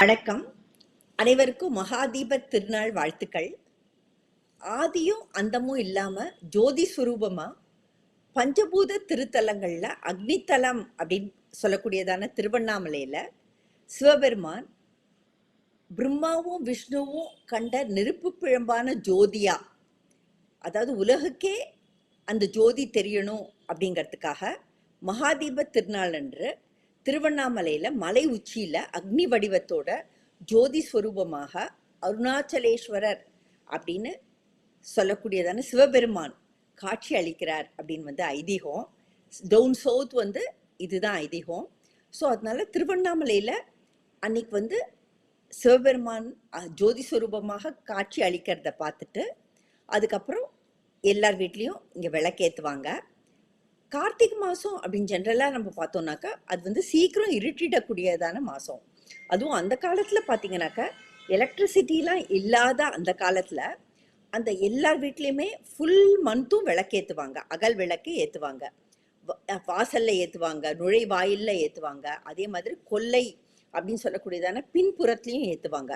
வணக்கம். அனைவருக்கும் மகாதீப திருநாள் வாழ்த்துக்கள். ஆதியும் அந்தமும் இல்லாம ஜோதி சுரூபமா? பஞ்சபூத திருத்தலங்கள்ல அக்னித்தலம் அப்படின்னு சொல்லக்கூடியதான திருவண்ணாமலையில சிவபெருமான் பிரம்மாவும் விஷ்ணுவும் கண்ட நெருப்பு பிழம்பான ஜோதியா. அதாவது உலகுக்கே அந்த ஜோதி தெரியணும் அப்படிங்கிறதுக்காக மகாதீப திருநாள் அன்று திருவண்ணாமலையில் மலை உச்சியில் அக்னி வடிவத்தோட ஜோதி ஸ்வரூபமாக அருணாச்சலேஸ்வரர் அப்படின்னு சொல்லக்கூடியதான சிவபெருமான் காட்சி அளிக்கிறார் அப்படின்னு வந்து ஐதீகம். டவுன் சவுத் வந்து இதுதான் ஐதீகம். ஸோ அதனால திருவண்ணாமலையில் அன்னைக்கு வந்து சிவபெருமான் ஜோதி ஸ்வரூபமாக காட்சி அளிக்கிறத பார்த்துட்டு அதுக்கப்புறம் எல்லார் வீட்லேயும் இங்கே விளக்கேற்றுவாங்க கார்த்திகை மாதம் அப்படின்னு ஜென்ரலாக நம்ம பார்த்தோம்னாக்கா அது வந்து சீக்கிரம் இருட்டிடக்கூடியதான மாதம் அதுவும் அந்த காலத்தில் பார்த்தீங்கன்னாக்கா எலக்ட்ரிசிட்டிலாம் இல்லாத அந்த காலத்தில் அந்த எல்லார் வீட்லேயுமே ஃபுல் மந்த்தும் விளக்கேற்றுவாங்க அகல் விளக்கு ஏற்றுவாங்க வாசல்ல ஏற்றுவாங்க நுழைவாயிலில் ஏற்றுவாங்க அதே மாதிரி கொல்லை அப்படின்னு சொல்லக்கூடியதான பின்புறத்துலையும் ஏற்றுவாங்க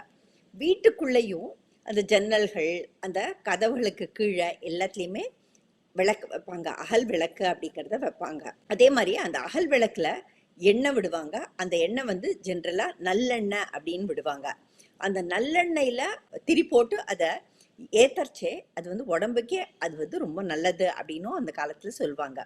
வீட்டுக்குள்ளேயும் அந்த ஜன்னல்கள் அந்த கதவுகளுக்கு கீழே எல்லாத்துலேயுமே விளக்கு வைப்பாங்க. அகல் விளக்கு அப்படிங்கிறத வைப்பாங்க. அதே மாதிரி அந்த அகல் விளக்குல எண்ணெய் விடுவாங்க. அந்த எண்ணெய் வந்து ஜென்ரலா நல்லெண்ணெய் அப்படின்னு விடுவாங்க. அந்த நல்லெண்ணெயில திரி போட்டு அதை ஏத்தர்ச்சே அது வந்து உடம்புக்கே அது வந்து ரொம்ப நல்லது அப்படின்னும் அந்த காலத்துல சொல்லுவாங்க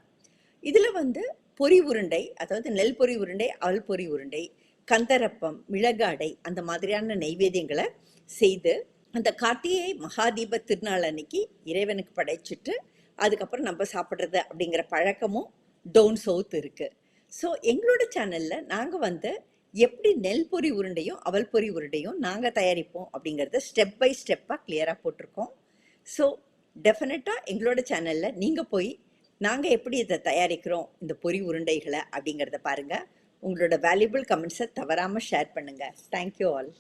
இதுல வந்து பொரி உருண்டை அதாவது நெல் பொரி உருண்டை அவல் பொறி உருண்டை கந்தரப்பம் மிளகு அடை அந்த மாதிரியான நைவேத்தியங்களை செய்து அந்த கார்த்திகை மகாதீப திருநாள் அன்னைக்கு இறைவனுக்கு படைச்சிட்டு அதுக்கப்புறம் நம்ம சாப்பிட்றது அப்படிங்கிற பழக்கமும் டவுன் சவுத் இருக்குது ஸோ எங்களோட சேனலில் நாங்கள் வந்து எப்படி நெல் பொரி உருண்டையும் அவல் பொரி உருண்டையும் நாங்கள் தயாரிப்போம் அப்படிங்கிறத ஸ்டெப் பை ஸ்டெப்பாக கிளியராக போட்டிருக்கோம். ஸோ டெஃபினட்டாக எங்களோட சேனலில் நீங்கள் போய் நாங்கள் எப்படி இதை தயாரிக்கிறோம் இந்த பொரி உருண்டைகளை அப்படிங்கிறத பாருங்கள் உங்களோட வேல்யூபிள் கமெண்ட்ஸை தவறாமல் ஷேர் பண்ணுங்கள் தேங்க்யூ ஆல்